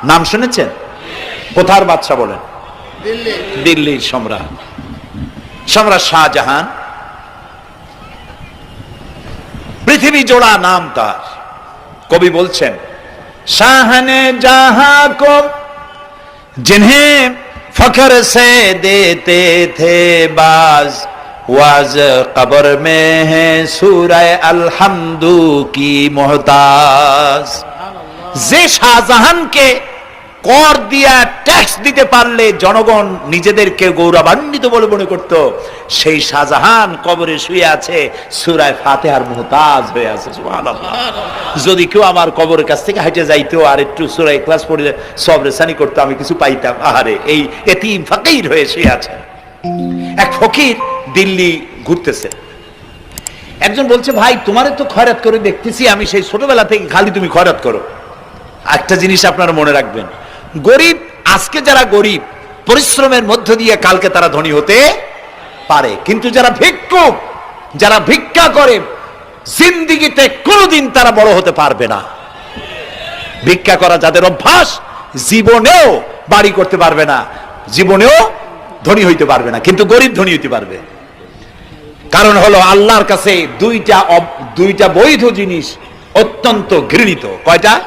নাম শুনেছেন কোথার বাদশা বলেন দিল্লি দিল্লির সম্রাট সম্রাট শাহজাহান পৃথিবী জোড়া নাম তার কবি বলছেন শাহনে জাহা কো जिन्हें फखर से देते थे बाज वाज कब्र में है सूरह अलहमदू की मोहताज যে শাহজাহানকে কর দিয়া ট্যাক্স দিতে পারলে জনগণ নিজেদেরকে গৌরবান্বিত বলে মনে করত, সেই শাহজাহান কবরে শুয়ে আছে, সুরায় ফাতেহার মুহতাজ হয়ে আছে যদি কেউ আমার কবরের কাছ থেকে হাইটে যাইতো আর একটু সুরাই ক্লাস পড়ে সব রেসানি করতো, আমি কিছু পাইতাম। আহারে, এই এতিম ফকির হয়ে শুয়ে আছে। এক ফকির দিল্লি ঘুরতেছে। একজন বলছে, ভাই, তোমার তো খয়রাত করে দেখতেছি, আমি সেই ছোটবেলা থেকে খালি তুমি খয়রাত করো। একটা জিনিস আপনারা মনে রাখবেন গরিব, আজকে যারা গরিব, পরিশ্রমের মধ্য দিয়ে কালকে তারা ধনী হতে পারে। কিন্তু যারা ভিক্ষুক, যারা ভিক্ষা করে, জিন্দিগিতে কোনোদিন তারা বড় হতে পারবে না। ভিক্ষা করা যাদের অভ্যাস, জীবনেও বাড়ি করতে পারবে না, জীবনেও ধনী হইতে পারবে না, কিন্তু গরিব ধনী হইতে পারবে। কারণ হলো আল্লাহর কাছে দুইটা দুইটা বৈধ জিনিস অত্যন্ত ঘৃণিত। কয়টা?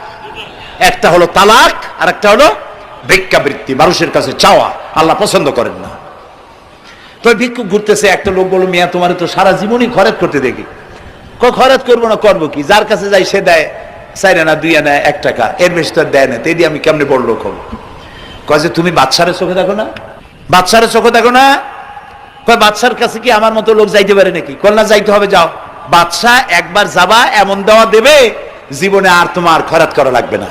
একটা হলো তালাক আর একটা হলো ভিক্ষাবৃত্তি, মানুষের কাছে চাওয়া, আল্লাহ পছন্দ করেন না। তো ভিক্ষুক ঘুরতেছে, একটা লোক বলো মিয়া, তোমার তো সারা জীবনই খরচ করতে দেখি। খরচ করব না, করব কি? যার কাছে যাই, সে দেয় চাই না দুই আনা এক টাকা। এর বেশি তো দেয় না তেদি আমি কেমনে বড় লোক হব? কয় যে, তুমি বাচ্চারের চোখে দেখো না? বাচ্চারের চোখে দেখো না? কয় বাচ্চার কাছে কি আমার মতো লোক যাইতে পারে নাকি? না, যাইতে হবে, যাও। বাচ্চা একবার যাবা, এমন দেওয়া দেবে, জীবনে আর তোমার খরাত করা লাগবে না।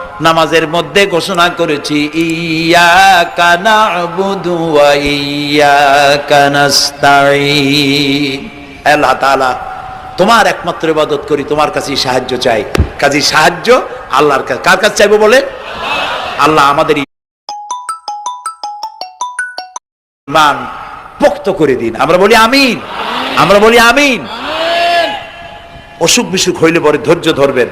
নামাজের মধ্যে ঘোষণা করেছি ইয়া কানা কানাস্তাইন আল্লাহ তাআলা, তোমার একমাত্র ইবাদত করি, তোমার কাছেই সাহায্য চাই। কাজে সাহায্য আল্লাহর কাছে। কার কাছে চাইব বলে আল্লাহ আমাদের ইমান পোক্ত করে দিন। আমরা বলি আমিন। আমরা বলি আমিন। অসুখ বিসুখ হইলে পরে ধৈর্য ধরবেন।